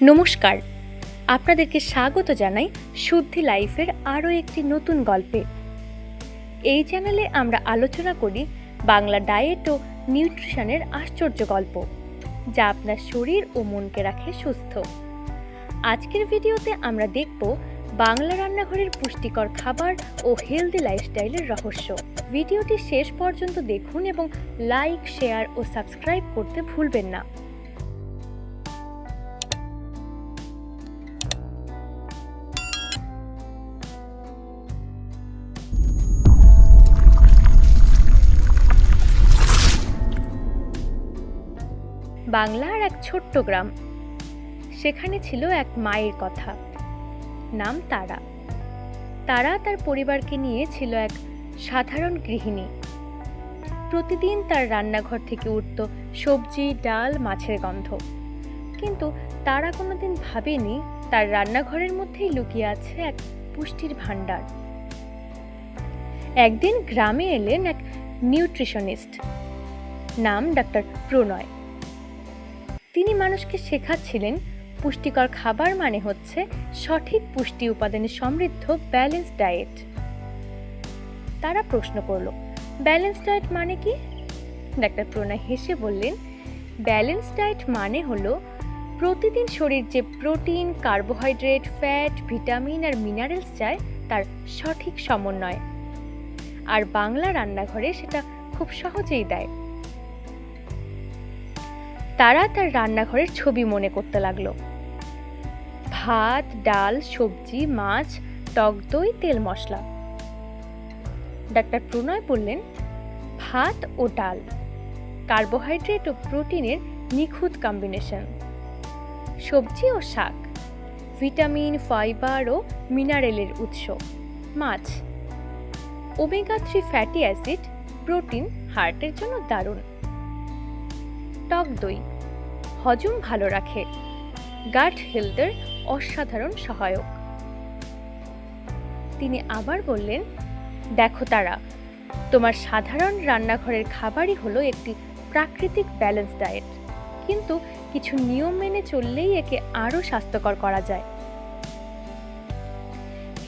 নমস্কার। আপনাদেরকে স্বাগত জানাই শুদ্ধি লাইফের আরও একটি নতুন গল্পে। এই চ্যানেলে আমরা আলোচনা করি বাংলা ডায়েট ও নিউট্রিশনের আশ্চর্য গল্প, যা আপনার শরীর ও মনকে রাখে সুস্থ। আজকের ভিডিওতে আমরা দেখব বাংলা রান্নাঘরের পুষ্টিকর খাবার ও হেলদি লাইফস্টাইলের রহস্য। ভিডিওটি শেষ পর্যন্ত দেখুন এবং লাইক, শেয়ার ও সাবস্ক্রাইব করতে ভুলবেন না। বাংলার এক ছোট্ট গ্রাম। সেখানে ছিল এক মায়ের কথা। নাম তারা। তারা তার পরিবারকে নিয়ে ছিল এক সাধারণ গৃহিণী। প্রতিদিন তার রান্নাঘর থেকে উঠত সবজি, ডাল, মাছের গন্ধ। কিন্তু তারা কোনোদিন ভাবেনি তার রান্নাঘরের মধ্যেই লুকিয়ে আছে এক পুষ্টির ভাণ্ডার। একদিন গ্রামে এলেন এক নিউট্রিশনিস্ট। নাম ডাক্তার প্রণয়। তিনি মানুষকে শেখাচ্ছিলেন, পুষ্টিকর খাবার মানে হচ্ছে সঠিক পুষ্টি উপাদানে সমৃদ্ধ ব্যালেন্স ডায়েট। তারা প্রশ্ন করল ব্যালেন্স ডায়েট মানে কি? ডাক্তার প্রণয় হেসে বললেন ব্যালেন্স ডায়েট মানে হলো প্রতিদিন শরীর যে প্রোটিন, কার্বোহাইড্রেট, ফ্যাট, ভিটামিন আর মিনারেলস চায়, তার সঠিক সমন্বয়। আর বাংলা রান্নাঘরে সেটা খুব সহজেই দেয়। তারা তার রান্নাঘরের ছবি মনে করতে লাগল। ভাত, ডাল, সবজি, মাছ, টক দই, তেল মশলা। ডাক্তার প্রণয় বললেন, ভাত ও ডাল, কার্বোহাইড্রেট ও প্রোটিনের নিখুঁত কম্বিনেশন সবজি ও শাক, ভিটামিন, ফাইবার ও মিনারেলের উৎস, মাছ, omega three fatty acid, protein, হার্টের জন্য দারুণ। টক দই। হজম ভালো রাখে। গাট হেলথের অসাধারণ সহায়ক। তিনি আবার বললেন, দেখো তারা, তোমার সাধারণ রান্নাঘরের খাবারই হলো একটি প্রাকৃতিক ব্যালেন্স ডায়েট। কিন্তু কিছু নিয়ম মেনে চললেই একে আরও স্বাস্থ্যকর করা যায়।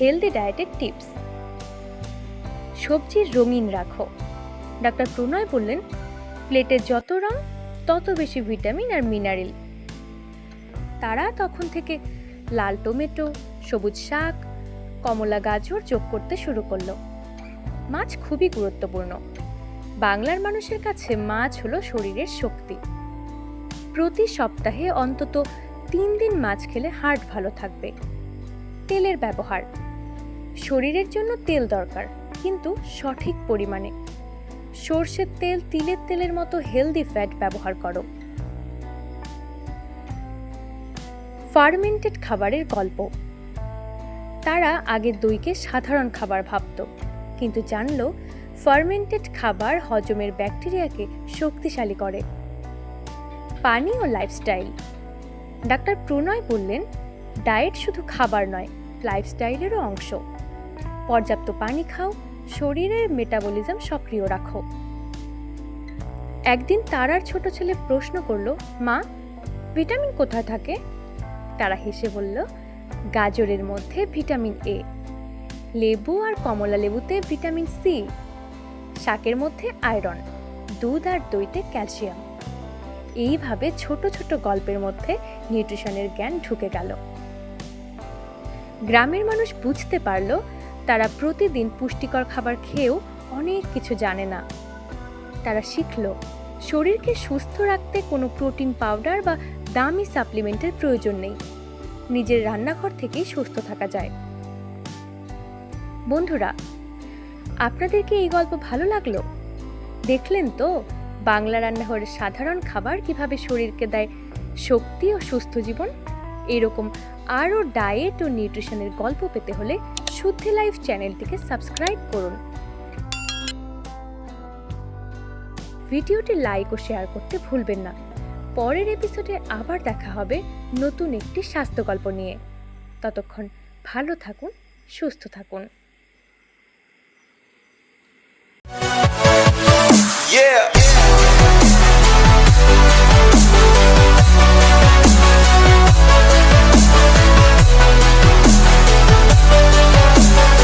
হেলদি ডায়েটের টিপস। সবজি রঙিন রাখো। ডাক্তার প্রণয় বললেন, প্লেটে যত রং তত বেশি ভিটামিন আর মিনারেল। তারা তখন থেকে লাল টমেটো, সবুজ শাক, কমলা গাজর যোগ করতে শুরু করল। মাছ খুবই গুরুত্বপূর্ণ। বাংলার মানুষের কাছে মাছ হলো শরীরের শক্তি। প্রতি সপ্তাহে অন্তত তিন দিন মাছ খেলে হার্ট ভালো থাকবে। তেলের ব্যবহার। শরীরের জন্য তেল দরকার, কিন্তু সঠিক পরিমাণে। সর্ষের তেল তিলের তেলের মতো হেলদি ফ্যাট ব্যবহার করো। ফার্মেন্টেড খাবারের গল্প। তারা আগে দইকে সাধারণ খাবার ভাবত, কিন্তু জানলো ফার্মেন্টেড খাবার হজমের ব্যাকটেরিয়াকে শক্তিশালী করে। পানি ও লাইফস্টাইল ডাক্তার প্রণয় বললেন ডায়েট শুধু খাবার নয় লাইফস্টাইলেরও অংশ। পর্যাপ্ত পানি খাও শরীরের মেটাবলিজম সক্রিয় রাখো। একদিন তারার ছোট ছেলে প্রশ্ন করল, মা, ভিটামিন কোথায় থাকে? তারা হেসে বলল, গাজরের মধ্যে ভিটামিন এ। লেবু আর কমলা লেবুতে ভিটামিন সি। শাকের মধ্যে আয়রন, দুধ আর দইতে ক্যালসিয়াম। এইভাবে ছোট ছোট গল্পের মধ্যে নিউট্রিশনের জ্ঞান ঢুকে গেল। গ্রামের মানুষ বুঝতে পারল তারা প্রতিদিন পুষ্টিকর খাবার খেয়েও অনেক কিছু জানে না। তারা শিখল, শরীরকে সুস্থ রাখতে কোনো প্রোটিন পাউডার বা দামি সাপ্লিমেন্টের প্রয়োজন নেই। নিজের রান্নাঘর থেকেই সুস্থ থাকা যায়। বন্ধুরা আপনাদেরকে এই গল্প ভালো লাগল? দেখলেন তো, বাংলা রান্নাঘরের সাধারণ খাবার কীভাবে শরীরকে দেয় শক্তি ও সুস্থ জীবন? এরকম আরও ডায়েট ও নিউট্রিশনের গল্প পেতে হলে শুদ্ধি লাইফ চ্যানেলটিকে সাবস্ক্রাইব করুন। ভিডিওটি লাইক ও শেয়ার করতে ভুলবেন না। পরের এপিসোডে আবার দেখা হবে নতুন একটি স্বাস্থ্য গল্প নিয়ে। ততক্ষণ ভালো থাকুন, সুস্থ থাকুন। Yeah.